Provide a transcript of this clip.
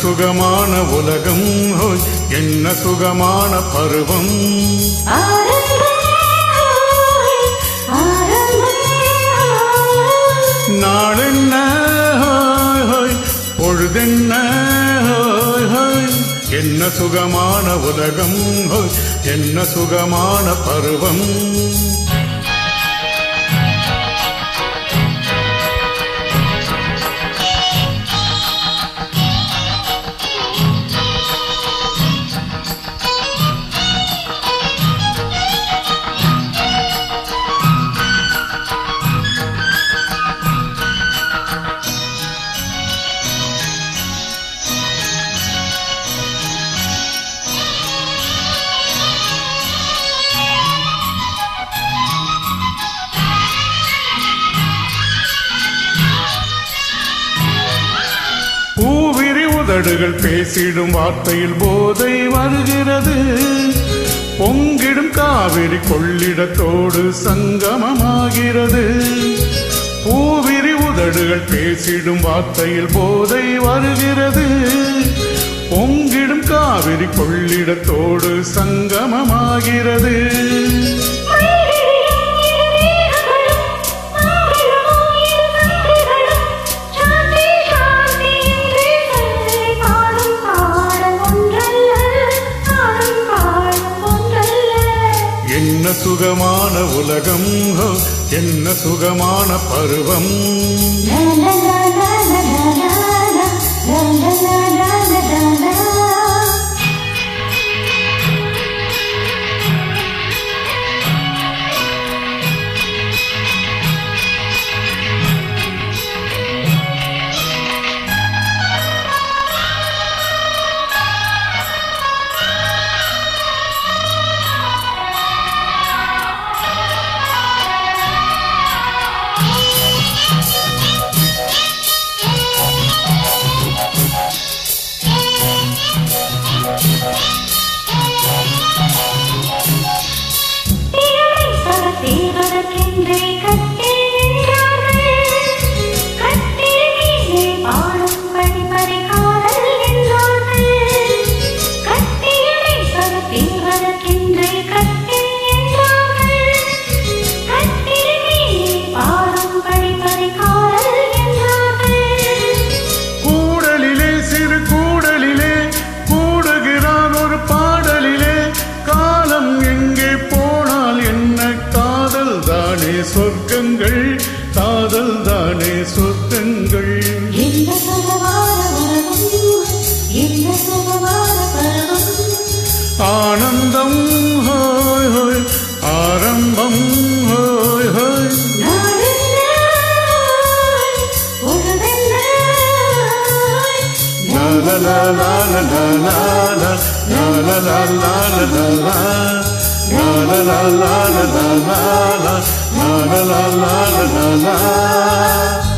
சுகமான உலகம். ஹோய் என்ன சுகமான பருவம். ஆரம்பம் நாளென்ன பொழுதென்ன என்ன? சுகமான உலகம். என்ன சுகமான பருவம். உதடுகள் பேசிடும் வார்த்தையில் போதை வருகிறது. பொங்கிடும் காவிரி கொள்ளிடத்தோடு சங்கமமாகிறது. பூவிரி உதடுகள் பேசிடும் வார்த்தையில் போதை வருகிறது. பொங்கிடும் காவிரி கொள்ளிடத்தோடு சங்கமமாகிறது. சுகமான உலகம் என்ன சுகமான பருவம். சொர்க்கங்கள் காதல் தானே சொர்க்கங்கள் ஆனந்தம் ஹோய் ஹோய் ஆரம்பம் ஹோய் ஹோய் லா லா லா லா லா லா லா லா லா லா லா லா லா லா லா லா லா லா லா la la la la la la.